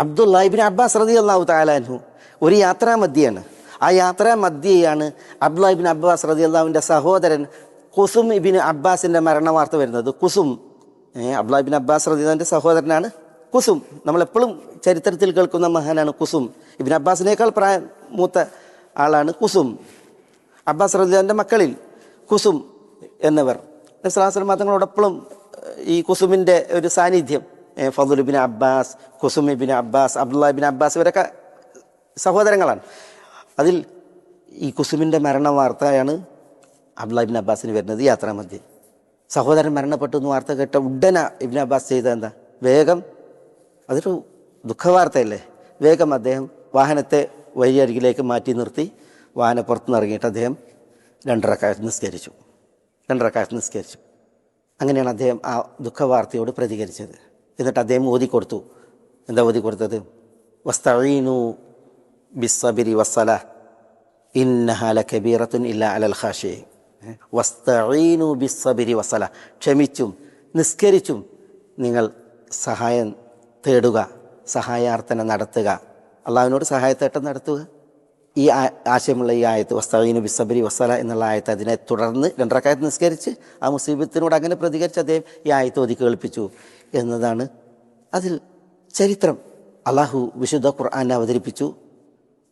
അബ്ദുള്ള ഇബിൻ Abbas റതി അള്ളാഹു താലാൻഹു ഒരു യാത്രാ മധ്യയാണ് ആ യാത്രാ മധ്യയാണ് അബ്ദുള്ള ഇബിൻ അബ്ബാസ് റതി അള്ളാഹുവിന്റെ സഹോദരൻ കുസും ഇബിൻ അബ്ബാസിന്റെ മരണ വാർത്ത വരുന്നത്. കുസും ഇബിൻ അബ്ബാസ് റദിയുടെ സഹോദരനാണ് കുസും. നമ്മളെപ്പോഴും ചരിത്രത്തിൽ കേൾക്കുന്ന മഹാനാണ് കുസും. ഇബിൻ അബ്ബാസിനേക്കാൾ പ്രായ മൂത്ത ആളാണ് കുസും. അബ്ബാസ് റദിയാന്റെ മക്കളിൽ കുസും എന്നിവർ. നസ്ലാസ്ലം തങ്ങളോടൊപ്പം ഈ കുസുമിന്റെ ഒരു സാന്നിധ്യം ഏ, Fadl bin Abbas കുസുമിബിൻ bin Abbas Abdullah bin Abbas ഇവരൊക്കെ സഹോദരങ്ങളാണ്. അതിൽ ഈ കുസുമിന്റെ മരണ വാർത്തയാണ് അബ്ദുല്ലാ ബിൻ അബ്ബാസിന് വരുന്നത് യാത്രാമധ്യേ സഹോദരൻ മരണപ്പെട്ടു എന്ന് വാർത്ത കേട്ട ഉടന ഇബിൻ അബ്ബാസ് ചെയ്ത എന്താ? വേഗം അതൊരു ദുഃഖവാർത്തയല്ലേ? വേഗം അദ്ദേഹം വാഹനത്തെ വഴിയരികിലേക്ക് മാറ്റി നിർത്തി വാഹന പുറത്തുനിന്ന് ഇറങ്ങിയിട്ട് അദ്ദേഹം രണ്ടരക്കാലത്ത് നിസ്കരിച്ചു. രണ്ടരക്കാലത്ത് നിസ്കരിച്ചു. അങ്ങനെയാണ് അദ്ദേഹം ആ ദുഃഖവാർത്തയോട് പ്രതികരിച്ചത്. എന്നിട്ട് അദ്ദേഹം ഓതി കൊടുത്തു. എന്താ ഓതി കൊടുത്തത്? വസ്തഈനു ബിസ്സബിരി വസ്സല. ഇന്നഹാല കബീറത്തുൻ ഇല്ല അലൽ ഹാഷേ വസ്തഈനു ബിസ്സബിരി വസ്സല. ക്ഷമിച്ചും നിസ്കരിച്ചും നിങ്ങൾ സഹായം തേടുക സഹായാർത്ഥന നടത്തുക. അള്ളാഹുവിനോട് സഹായത്തേട്ടം നടത്തുക. ഈ ആശയമുള്ള ഈ ആയത്ത് വസ്തഈനു ബിസ്സബിരി വസ്സല എന്നുള്ള ആയത്ത് അതിനെ തുടർന്ന് രണ്ടരക്കായത്ത് നിസ്കരിച്ച് ആ മുസീബത്തിനോട് അങ്ങനെ പ്രതികരിച്ച് അദ്ദേഹം ഈ ആയത്ത് ഒതുക്കി കേൾപ്പിച്ചു. എന്നതാണ് അതിൽ ചരിത്രം. അള്ളാഹു വിശുദ്ധ ഖുർആൻ അവതരിപ്പിച്ചു.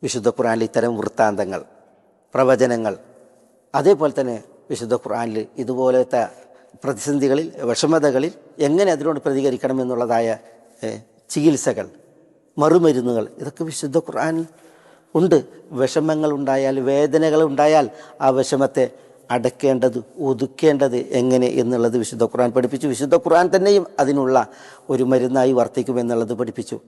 വിശുദ്ധ ഖുർആനിൽ ഇത്തരം വൃത്താന്തങ്ങൾ പ്രവചനങ്ങൾ അതേപോലെ തന്നെ വിശുദ്ധ ഖുർആനിൽ ഇതുപോലത്തെ പ്രതിസന്ധികളിൽ വിഷമതകളിൽ എങ്ങനെ അതിനോട് പ്രതികരിക്കണം എന്നുള്ളതായ ചികിത്സകൾ മറുമരുന്നുകൾ ഇതൊക്കെ വിശുദ്ധ ഖുർആൻ ഉണ്ട്. വിഷമങ്ങൾ ഉണ്ടായാൽ വേദനകൾ ഉണ്ടായാൽ ആ വിഷമത്തെ അടക്കേണ്ടത് ഒതുക്കേണ്ടത് എങ്ങനെ എന്നുള്ളത് വിശുദ്ധ ഖുർആൻ പഠിപ്പിച്ചു. വിശുദ്ധ ഖുർആൻ തന്നെയും അതിനുള്ള ഒരു മരുന്നായി വർത്തിക്കുമെന്നുള്ളത് പഠിപ്പിച്ചു.